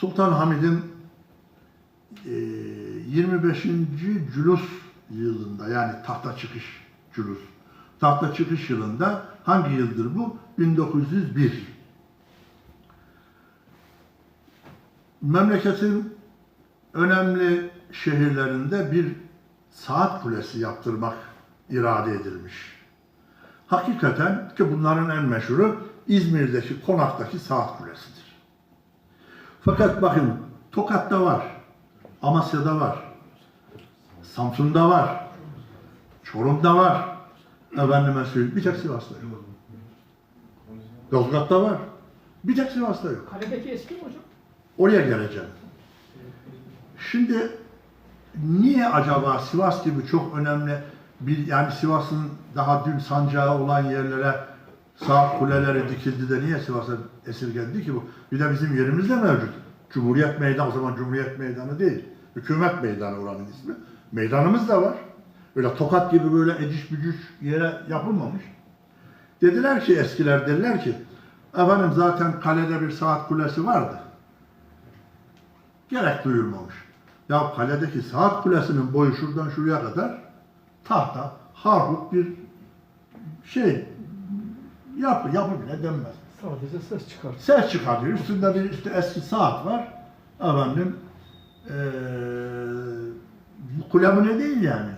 Sultan Hamid'in e, 25. Cülus yılında yani tahta çıkış Cülus. Tahta çıkış yılında hangi yıldır bu? 1901. Memleketin önemli şehirlerinde bir saat kulesi yaptırmak irade edilmiş. Hakikaten ki bunların en meşhuru İzmir'deki Konak'taki saat kulesidir. Fakat bakın Tokat'ta var, Amasya'da var, Samsun'da var, Çorum'da var, efendime söyleyeyim bir tek Sivas'ta yok. Yozgat'ta var, bir tek Sivas'ta yok. Kaledeki eski mi hocam? Oraya geleceğim. Şimdi niye acaba Sivas gibi çok önemli bir yani Sivas'ın daha dün sancağı olan yerlere saat kuleleri dikildi de niye Sivas'a esirgendi ki bu? Bir de bizim yerimizde mevcut. Cumhuriyet Meydanı o zaman Cumhuriyet Meydanı değil. Hükümet Meydanı oranın ismi. Meydanımız da var. Öyle tokat gibi böyle eciş bücüş yere yapılmamış. Dediler ki eskiler dediler ki efendim zaten kalede bir saat kulesi vardı gerek duyulmamış. Ya kaledeki saat kulesinin boyu şuradan şuraya kadar tahta, harbuk bir şey yapı, yapı bile denmez. Sadece ses çıkar. Ses çıkartıyor. Üstünde bir işte eski saat var. Efendim eee bu kule bu ne değil yani.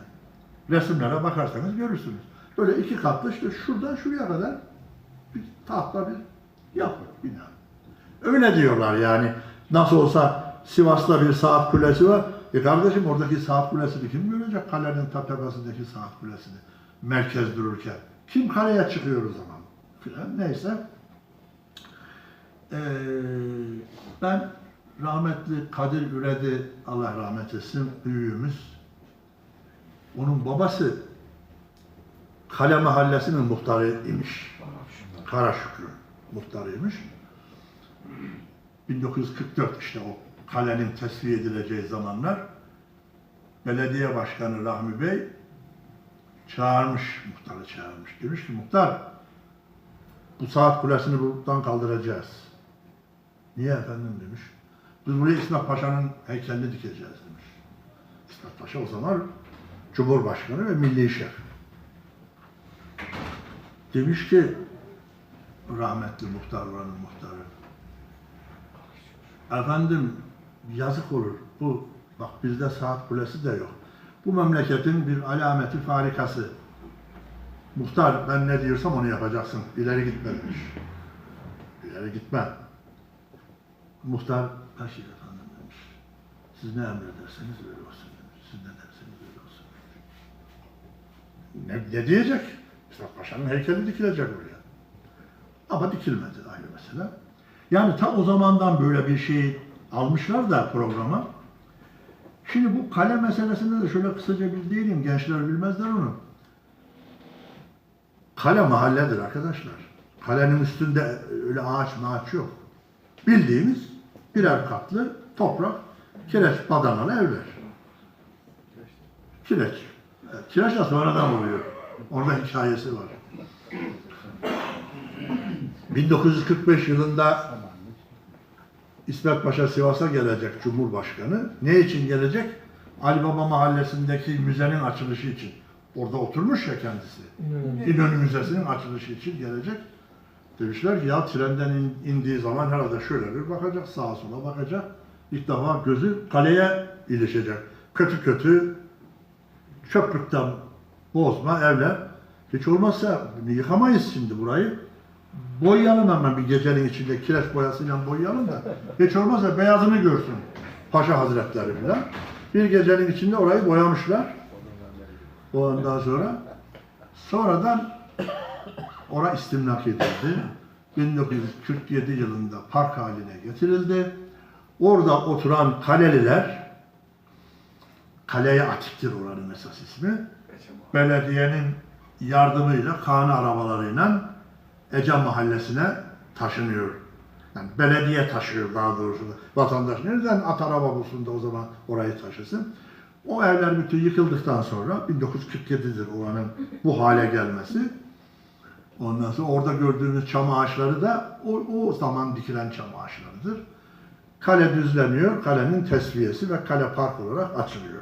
Resimlere bakarsanız görürsünüz. Böyle iki katlı işte şuradan şuraya kadar bir tahta bir yapı bina. Öyle diyorlar yani. Nasıl olsa Sivas'ta bir saat kulesi var. E kardeşim oradaki saat kulesini kim görecek? Kalenin tepesindeki saat kulesini. Merkez dururken. Kim kaleye çıkıyor o zaman? Filan. Neyse. Ee, ben rahmetli Kadir Üredi, Allah rahmet etsin, büyüğümüz. Onun babası Kale Mahallesi'nin muhtarı imiş. Kara Şükrü muhtarıymış. 1944 işte o kalenin tesviye edileceği zamanlar belediye başkanı Rahmi Bey çağırmış, muhtarı çağırmış. Demiş ki muhtar bu saat kulesini buradan kaldıracağız. Niye efendim demiş. Biz buraya İsmet Paşa'nın heykelini dikeceğiz demiş. İsmet Paşa o zaman Cumhurbaşkanı ve Milli Şef. Demiş ki rahmetli muhtar oranın muhtarı. Efendim yazık olur. Bu bak bizde saat kulesi de yok. Bu memleketin bir alameti farikası. Muhtar ben ne diyorsam onu yapacaksın. İleri gitme demiş. İleri gitme. Muhtar peki efendim demiş. Siz ne emrederseniz öyle olsun demiş. Siz ne derseniz öyle olsun demiş. Ne, ne diyecek? İsmet Paşa'nın heykeli dikilecek oraya. Ama dikilmedi ayrı mesele. Yani ta o zamandan böyle bir şey almışlar da programa. Şimdi bu kale meselesinde de şöyle kısaca bir değineyim. Gençler bilmezler onu. Kale mahalledir arkadaşlar. Kalenin üstünde öyle ağaç maaç yok. Bildiğimiz birer katlı toprak, kireç badanalı evler. Kireç. Kireç de sonradan oluyor. Orada hikayesi var. 1945 yılında İsmet Paşa Sivas'a gelecek Cumhurbaşkanı. Ne için gelecek? Ali Baba Mahallesi'ndeki müzenin açılışı için. Orada oturmuş ya kendisi. İnönü. İnönü Müzesi'nin açılışı için gelecek. Demişler ki ya trenden in- indiği zaman herhalde şöyle bir bakacak, sağa sola bakacak. İlk defa gözü kaleye ilişecek. Kötü kötü çöplükten bozma evler. Hiç olmazsa yıkamayız şimdi burayı. Boyayalım hemen bir gecenin içinde kireç boyasıyla boyayalım da hiç olmazsa beyazını görsün Paşa Hazretleri falan. Bir gecenin içinde orayı boyamışlar. Ondan sonra sonradan ora istimlak edildi. 1947 yılında park haline getirildi. Orada oturan kaleliler kaleye atiktir oranın esas ismi. Belediyenin yardımıyla Kaan arabalarıyla Ece Mahallesi'ne taşınıyor. Yani belediye taşıyor daha doğrusu. Vatandaş nereden at araba bulsun da o zaman orayı taşısın. O evler bütün yıkıldıktan sonra 1947'dir oranın bu hale gelmesi. Ondan sonra orada gördüğünüz çam ağaçları da o, o zaman dikilen çam ağaçlarıdır. Kale düzleniyor, kalenin tesviyesi ve kale park olarak açılıyor.